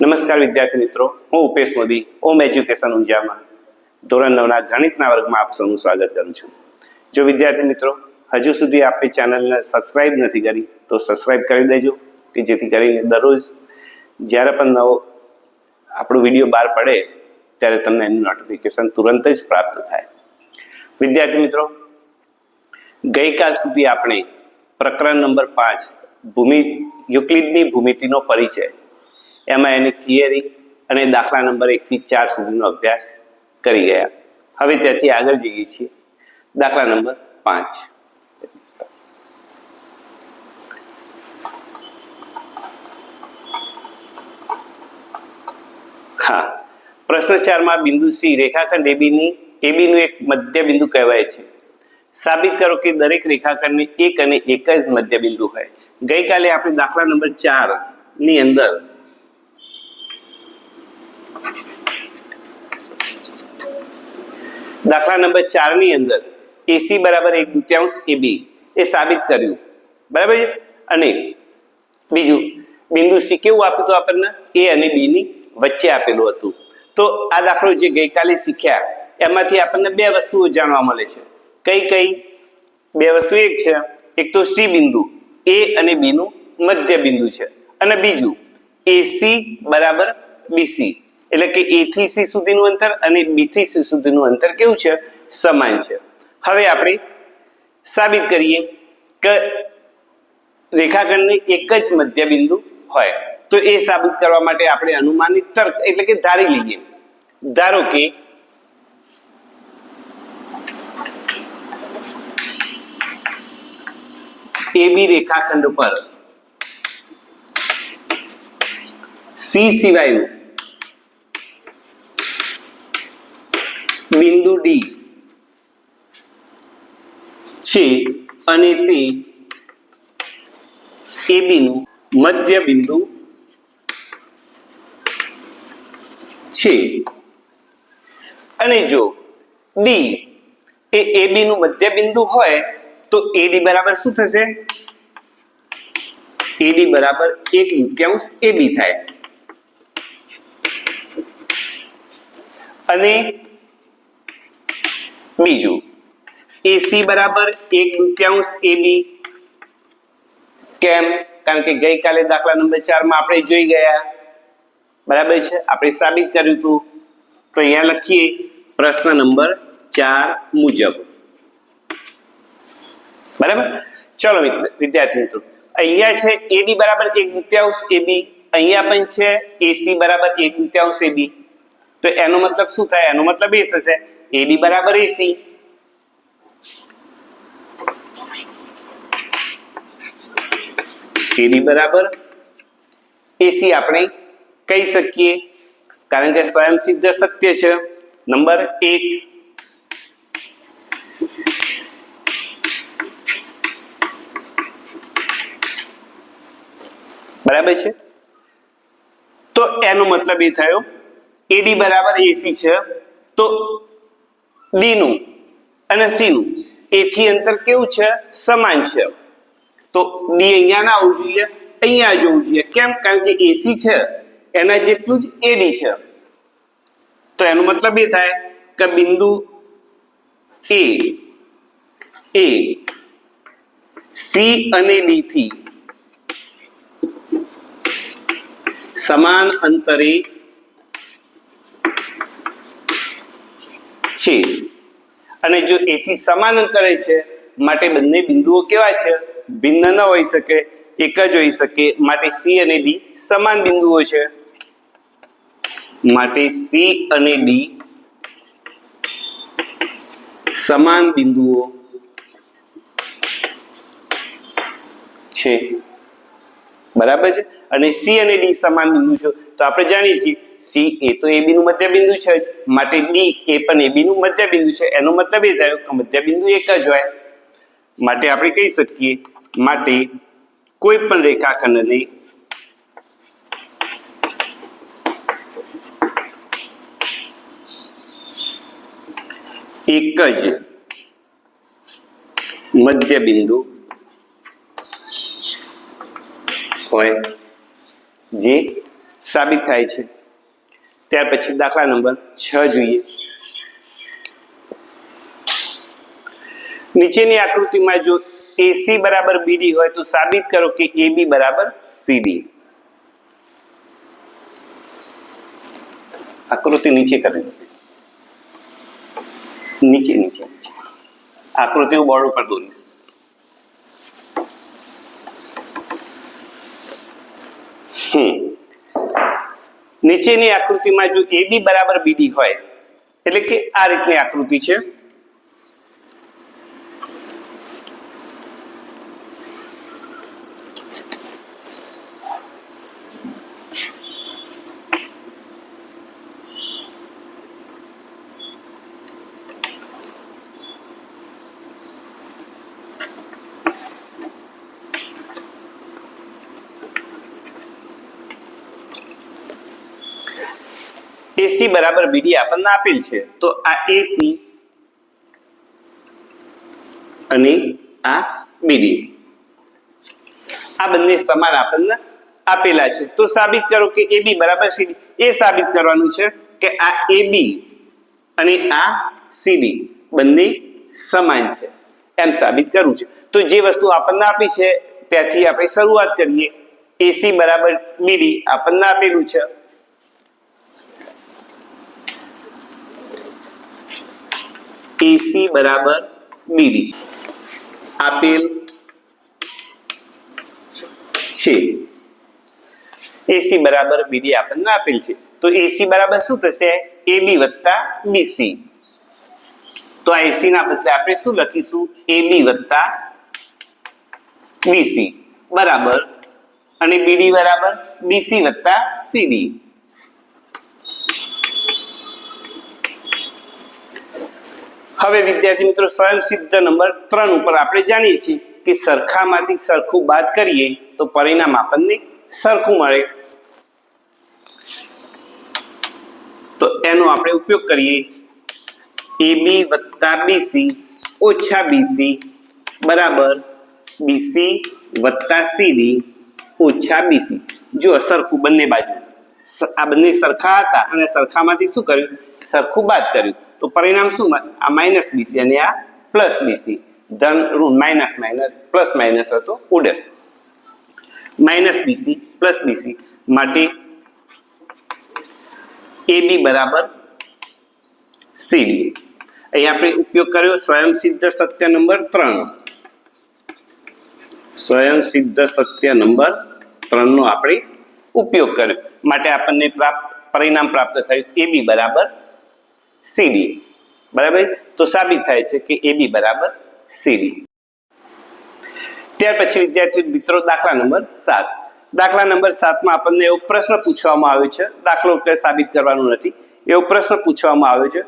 નમસ્કાર વિદ્યાર્થી મિત્રો, હું ઉપેશ મોદી ઓમ એજ્યુકેશન ઊંઝામાં. ધોરણ નવના ગણિતના વર્ગમાં આપ સૌનું સ્વાગત કરું છું. જો વિદ્યાર્થી મિત્રો, હજુ સુધી આપણી ચેનલને સબસ્ક્રાઇબ નથી કરી, તો સબસ્ક્રાઇબ કરી દેજો, કે જેથી કરીને દરરોજ જ્યારે પણ નવો આપણો વીડિયો બહાર પડે, ત્યારે તમને એનું નોટિફિકેશન તુરંત જ પ્રાપ્ત થાય. વિદ્યાર્થી મિત્રો, ગઈકાલ સુધી આપણે પ્રકરણ નંબર પાંચ, ભૂમિ, યુક્લિડની ભૂમિતિનો પરિચય એમાં એની થિયરી અને દાખલા નંબર એકથી ચાર સુધીનો અભ્યાસ કરી ગયા. હવે ત્યાંથી આગળ જઈએ છીએ. દાખલા નંબર પાંચ. હા. પ્રશ્ન ચારમાં બિંદુ સી, રેખાખંડ એબીની એબીનું એક મધ્ય બિંદુ કહેવાય છે. સાબિત કરો કે દરેક રેખાખંડની એક અને એક જ મધ્ય બિંદુ હોય. ગઈકાલે આપણે દાખલા નંબર ચારની અંદર દાખલા નંબર ચારની અંદર એસી બરાબર એક દુત્યાંશ બી એ સાબિત કર્યું. બરાબર છે? અને બીજું, બિંદુ સી કેવું આપ્યું હતું આપણને? એ અને બી ની વચ્ચે આપેલું હતું. તો આ દાખલો જે ગઈકાલે શીખ્યા, એમાંથી આપણને બે વસ્તુઓ જાણવા મળે છે. કઈ કઈ? બે વસ્તુ એક છે. એક તો સી બિંદુ, એ અને બી નું મધ્ય બિંદુ છે. અને બીજું, એસી બરાબર બીસી. એટલે કે એ થી સી સુધીનું અંતર અને બી થી સી સુધીનું અંતર કેવું છે? સમાન છે. હવે આપણે સાબિત કરીએ કે રેખાખંડની એક જ મધ્ય બિંદુ હોય. તો એ સાબિત કરવા માટે આપણે અનુમાનિત તર્ક એટલે કે ધારી લઈએ. ધારો કે એબી રેખાખંડ પર સી સિવાયનું બિંદુ ડી છે અને તે એબીનું મધ્ય બિંદુ છે. અને જો ડી એ એબી નું મધ્ય બિંદુ હોય, તો એડી બરાબર શું થશે? એડી બરાબર એક દુત્યાંશ એબી થાય. અને બીજું એસી બરાબર એક દુત્યાંશ એબી કેમ? કારણ કે ગઈકાલે દાખલા નંબર ચારમાં આપણે જોઈ ગયા. બરાબર છે? આપણે સાબિત કર્યું હતું. તો અહીંયા લખીએ, પ્રશ્ન નંબર ચાર મુજબ. બરાબર? ચલો મિત્ર, વિદ્યાર્થી મિત્રો, અહીંયા છે એડી બરાબર એક દુત્યાંશ એબી અહીંયા પણ છે એસી બરાબર એક દુત્યાંશ એબી તો એનો મતલબ શું થાય? એનો મતલબ એ થશે એડી બરાબર એસી એડી બરાબર. એસી આપણે કહી શકીએ. કારણ કે સ્વયં સિદ્ધ સત્ય છે. નંબર એક. બરાબર છે? તો એનો મતલબ એ થયો. એડી બરાબર એસી છે. તો ડી અને સી એથી અંતર કેવું છે? સમાન છે. તો ડી અહીંયા ના આવવું જોઈએ, અહીંયા જવું જોઈએ. કેમ? કારણ કે એસી છે. એના જેટલું જ એડી છે. તો એનો મતલબ એ થાય કે બિંદુ એ એ, સી અને ડી થી સમાન અંતરે છે. અને જો એથી સમાન અંતરે છે, માટે બંને બિંદુઓ કેવા છે? ભિન્ન ન હોઈ શકે, એક જ હોઈ શકે. માટે સી અને ડી સમાન બિંદુઓ છે. માટે સી અને ડી સમાન બિંદુઓ છે. બરાબર છે? અને સી અને ડી સમાન બિંદુ છે. તો આપણે જાણીએ છીએ સી, એ તો એબી નું મધ્ય બિંદુ છે જ. માટે ડી, એ પણ એબી નું મધ્ય બિંદુ છે. એનો મતલબ એ થયો કે મધ્ય બિંદુ એક જ હોય. માટે આપણે કહી શકીએ, માટે કોઈ પણ રેખાખંડને એક જ મધ્ય બિંદુ હોય જે સાબિત થાય છે. ત્યાર પછી દાખલા નંબર છ જોઈએ. નીચેની આકૃતિમાં જો એસી બરાબર બીડી હોય તો સાબિત કરો કે એબી બરાબર સીડી આકૃતિ નીચે કરી દો. નીચે નીચે નીચે. આકૃતિ હું બોર્ડ ઉપર દોરીશ. નીચેની આકૃતિમાં જો એબી બરાબર બીડી હોય એટલે કે આ રીતની આકૃતિ છે. એસી બરાબર બીડી આપણને આપેલ છે. તો આ એસી અને આ બીડી આ બંને સમાન આપણને આપેલા છે. તો સાબિત કરો કે એબી બરાબર સીડી એ સાબિત કરવાનું છે કે આ એબી અને આ સીડી બંને સમાન છે. એમ સાબિત કરવું છે. તો જે વસ્તુ આપણને આપી છે, ત્યાંથી આપણે શરૂઆત કરીએ. એસી બરાબર બીડી આપણને આપેલું છે. એસી બરાબર બીડી આપેલ છે. એસી બરાબર બીડી આપણને આપેલ છે. તો એસી બરાબર શું થશે? એબી વત્તા બીસી તો આ એસી ના બદલે આપણે શું લખીશું? એબી વત્તા બીસી બરાબર. અને બીડી બરાબર બીસી વત્તા સીડી હવે વિદ્યાર્થી મિત્રો સ્વયં સિદ્ધ નંબર ત્રણ ઉપર આપણે જાણીએ છીએ કે સરખામાંથી સરખું બાદ કરીએ તો પરિણામ આપણને સરખું મળે. તો એનો આપણે ઉપયોગ કરીએ. એબી વત્તા બીસી ઓછા બીસી બરાબર બીસી વત્તા સીડી ઓછા બીસી જો સરખું બંને બાજુ. આ બંને સરખા હતા અને સરખામાંથી શું કર્યું? સરખું બાદ કર્યું. તો પરિણામ શું? આ માઇનસ બીસી અને આ પ્લસ બીસી ધન ઋણ માઇનસ માઇનસ પ્લસ માઇનસ હતો, ઉડે. માઇનસ બીસી પ્લસ બીસી માટે એ બી બરાબર સીડી અહીં આપણે ઉપયોગ કર્યો સ્વયં સિદ્ધ સત્ય નંબર ત્રણ. સ્વયં સિદ્ધ સત્ય નંબર ત્રણનો આપણે ઉપયોગ કર્યો. માટે આપણને પ્રાપ્ત, પરિણામ પ્રાપ્ત થયું એબી બરાબર સીડી. બરાબર? તો સાબિત થાય છે કે એબી બરાબર સીડી. ત્યાર પછી વિદ્યાર્થી મિત્રો, દાખલા નંબર સાત. દાખલા નંબર સાતમાં આપણને એવો પ્રશ્ન પૂછવામાં આવ્યો છે. દાખલો કે સાબિત કરવાનું નથી. એવો પ્રશ્ન પૂછવામાં આવ્યો છે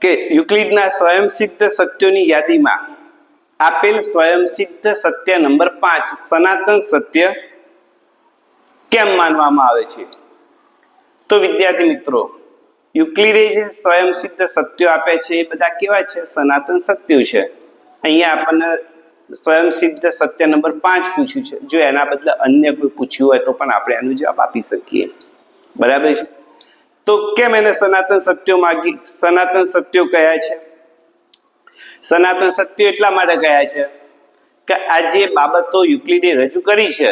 કે યુક્લિડના સ્વયંસિદ્ધ સત્યોની યાદીમાં આપેલ સ્વયંસિદ્ધ સત્ય નંબર પાંચ, સનાતન સત્ય કેમ માનવામાં આવે છે? તો વિદ્યાર્થી મિત્રો યુક્લિડે જે સ્વયંસિદ્ધ સત્યો આપે છે, એ બધા કેવા છે? સનાતન સત્યો છે. અહીંયા આપણને સ્વયંસિદ્ધ સત્ય નંબર પાંચ પૂછ્યું છે. જો એના બદલે અન્ય કોઈ પૂછ્યું હોય તો પણ આપણે એનો જવાબ આપી શકીએ. બરાબર છે? તો કેમ એને સનાતન સત્યો માગી? સનાતન સત્યો કહ્યા છે? સનાતન સત્યો એટલા માટે કહ્યા છે કે આ જે બાબતો યુક્લિડે રજૂ કરી છે,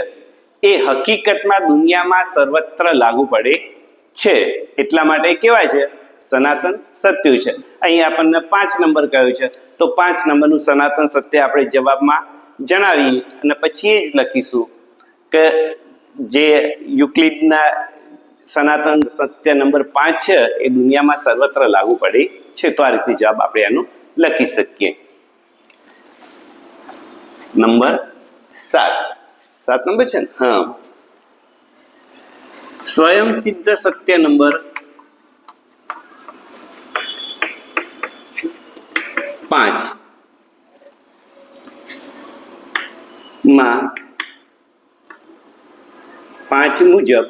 એ હકીકતમાં દુનિયામાં સર્વત્ર લાગુ પડે છે. એટલા માટે કેવાય છે, સનાતન સત્ય છે. અહીં આપણને પાંચ નંબર કયો છે. તો પાંચ નંબરનું સનાતન સત્ય આપણે જવાબમાં જણાવીએ અને પછી એ જ લખીશું કે જે યુક્લિડના સનાતન સત્ય નંબર પાંચ છે, એ દુનિયામાં સર્વત્ર લાગુ પડે છે. તો આ રીતે જવાબ આપણે એનો લખી શકીએ. નંબર સાત. સાત નંબર છે ને? હા. સ્વયં સિદ્ધ સત્ય નંબર પાંચ. માં પાંચ મુજબ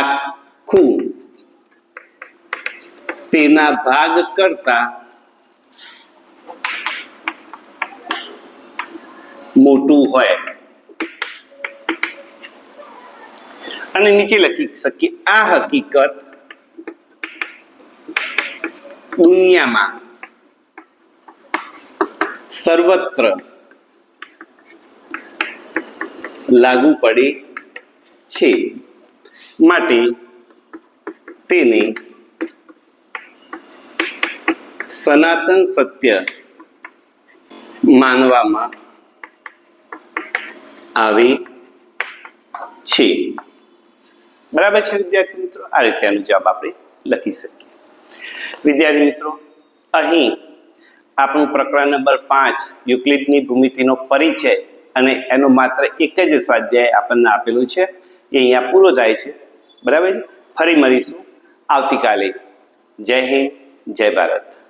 આખું તેના ભાગ કરતા મોટું હોય. અને નીચે લખી શકીએ, આ હકીકત દુનિયામાં સર્વત્ર લાગુ પડે છે માટે તેને સનાતન સત્ય માનવામાં આવે છે. બરાબર છે વિદ્યાર્થી મિત્રો? આ રીતે આનો જવાબ આપણે લખી શકીએ. વિદ્યાર્થી મિત્રો, અહીં આપણું પ્રકરણ નંબર પાંચ, યુક્લિડની ભૂમિતિનો પરિચય અને એનો માત્ર એક જ સ્વાધ્યાય આપણને આપેલું છે. એ અહીંયા પૂરો થાય છે. બરાબર ફરી મળીશું આવતીકાલે. જય હિન્દ, જય ભારત.